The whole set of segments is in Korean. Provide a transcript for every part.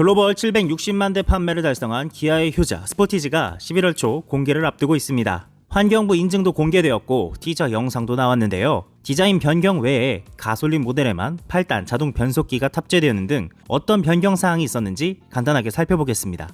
글로벌 760만 대 판매를 달성한 기아의 효자 스포티지가 11월 초 공개를 앞두고 있습니다. 환경부 인증도 공개되었고 티저 영상도 나왔는데요. 디자인 변경 외에 가솔린 모델에만 8단 자동 변속기가 탑재되는 등 어떤 변경 사항이 있었는지 간단하게 살펴보겠습니다.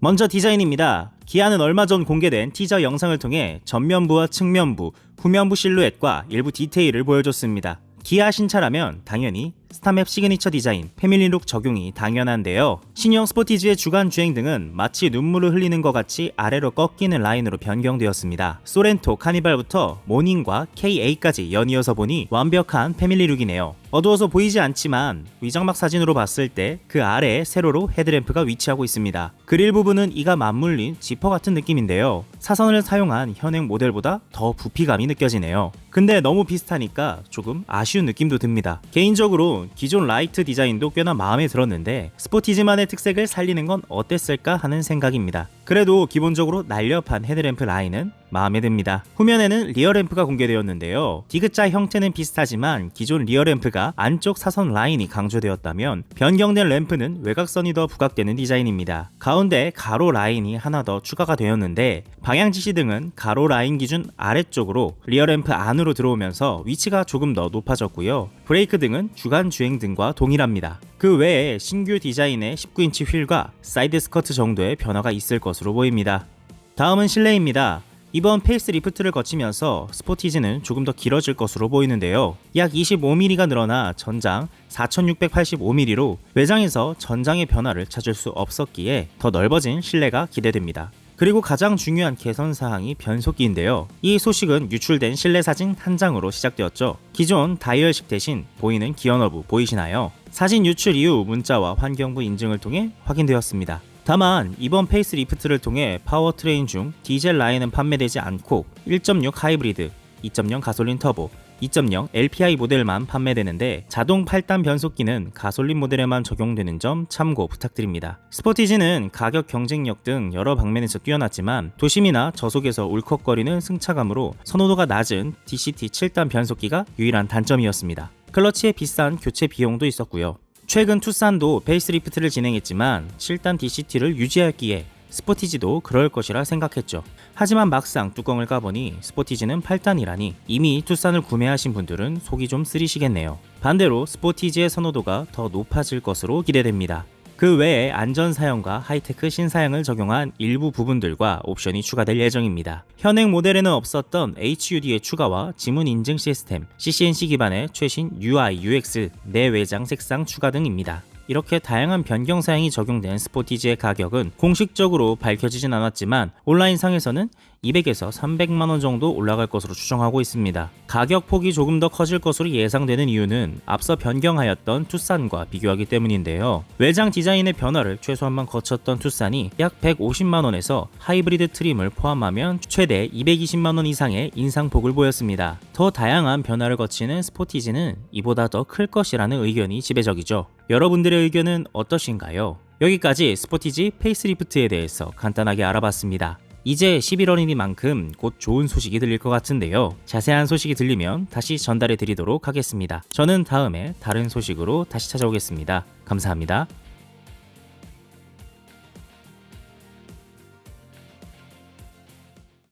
먼저 디자인입니다. 기아는 얼마 전 공개된 티저 영상을 통해 전면부와 측면부, 후면부 실루엣과 일부 디테일을 보여줬습니다. 기아 신차라면 당연히 스타맵 시그니처 디자인, 패밀리룩 적용이 당연한데요. 신형 스포티지의 주간 주행 등은 마치 눈물을 흘리는 것 같이 아래로 꺾이는 라인으로 변경되었습니다. 소렌토, 카니발부터 모닝과 KA까지 연이어서 보니 완벽한 패밀리룩이네요. 어두워서 보이지 않지만 위장막 사진으로 봤을 때 그 아래에 세로로 헤드램프가 위치하고 있습니다. 그릴 부분은 이가 맞물린 지퍼 같은 느낌인데요. 사선을 사용한 현행 모델보다 더 부피감이 느껴지네요. 근데 너무 비슷하니까 조금 아쉬운 느낌도 듭니다. 개인적으로 기존 라이트 디자인도 꽤나 마음에 들었는데 스포티지만의 특색을 살리는 건 어땠을까 하는 생각입니다. 그래도 기본적으로 날렵한 헤드램프 라인은 마음에 듭니다. 후면에는 리어램프가 공개되었는데요. 디귿자 형태는 비슷하지만 기존 리어램프가 안쪽 사선 라인이 강조되었다면 변경된 램프는 외곽선이 더 부각되는 디자인입니다. 가운데 가로 라인이 하나 더 추가가 되었는데 방향 지시 등은 가로 라인 기준 아래쪽으로 리어램프 안으로 들어오면서 위치가 조금 더 높아졌고요. 브레이크 등은 주간 주행 등과 동일합니다. 그 외에 신규 디자인의 19인치 휠과 사이드 스커트 정도의 변화가 있을 것으로 보입니다. 다음은 실내입니다. 이번 페이스 리프트를 거치면서 스포티지는 조금 더 길어질 것으로 보이는데요. 약 25mm가 늘어나 전장 4685mm로 외장에서 전장의 변화를 찾을 수 없었기에 더 넓어진 실내가 기대됩니다. 그리고 가장 중요한 개선 사항이 변속기인데요. 이 소식은 유출된 실내 사진 한 장으로 시작되었죠. 기존 다이얼식 대신 보이는 기어 너브 보이시나요? 사진 유출 이후 문자와 환경부 인증을 통해 확인되었습니다. 다만 이번 페이스 리프트를 통해 파워트레인 중 디젤 라인은 판매되지 않고 1.6 하이브리드, 2.0 가솔린 터보, 2.0 LPI 모델만 판매되는데 자동 8단 변속기는 가솔린 모델에만 적용되는 점 참고 부탁드립니다. 스포티지는 가격 경쟁력 등 여러 방면에서 뛰어났지만 도심이나 저속에서 울컥거리는 승차감으로 선호도가 낮은 DCT 7단 변속기가 유일한 단점이었습니다. 클러치의 비싼 교체 비용도 있었고요. 최근 투싼도 페이스리프트를 진행했지만 7단 DCT를 유지하기에 스포티지도 그럴 것이라 생각했죠. 하지만 막상 뚜껑을 까보니 스포티지는 8단이라니 이미 투싼을 구매하신 분들은 속이 좀 쓰리시겠네요. 반대로 스포티지의 선호도가 더 높아질 것으로 기대됩니다. 그 외에 안전 사양과 하이테크 신사양을 적용한 일부 부분들과 옵션이 추가될 예정입니다. 현행 모델에는 없었던 HUD의 추가와 지문 인증 시스템, CCNC 기반의 최신 UI, UX, 내외장 색상 추가 등입니다. 이렇게 다양한 변경 사양이 적용된 스포티지의 가격은 공식적으로 밝혀지진 않았지만 온라인 상에서는 200에서 300만 원 정도 올라갈 것으로 추정하고 있습니다. 가격 폭이 조금 더 커질 것으로 예상되는 이유는 앞서 변경하였던 투싼과 비교하기 때문인데요. 외장 디자인의 변화를 최소한만 거쳤던 투싼이 약 150만 원에서 하이브리드 트림을 포함하면 최대 220만 원 이상의 인상폭을 보였습니다. 더 다양한 변화를 거치는 스포티지는 이보다 더 클 것이라는 의견이 지배적이죠. 여러분들의 의견은 어떠신가요? 여기까지 스포티지 페이스리프트에 대해서 간단하게 알아봤습니다. 이제 11월이니만큼 곧 좋은 소식이 들릴 것 같은데요. 자세한 소식이 들리면 다시 전달해 드리도록 하겠습니다. 저는 다음에 다른 소식으로 다시 찾아오겠습니다. 감사합니다.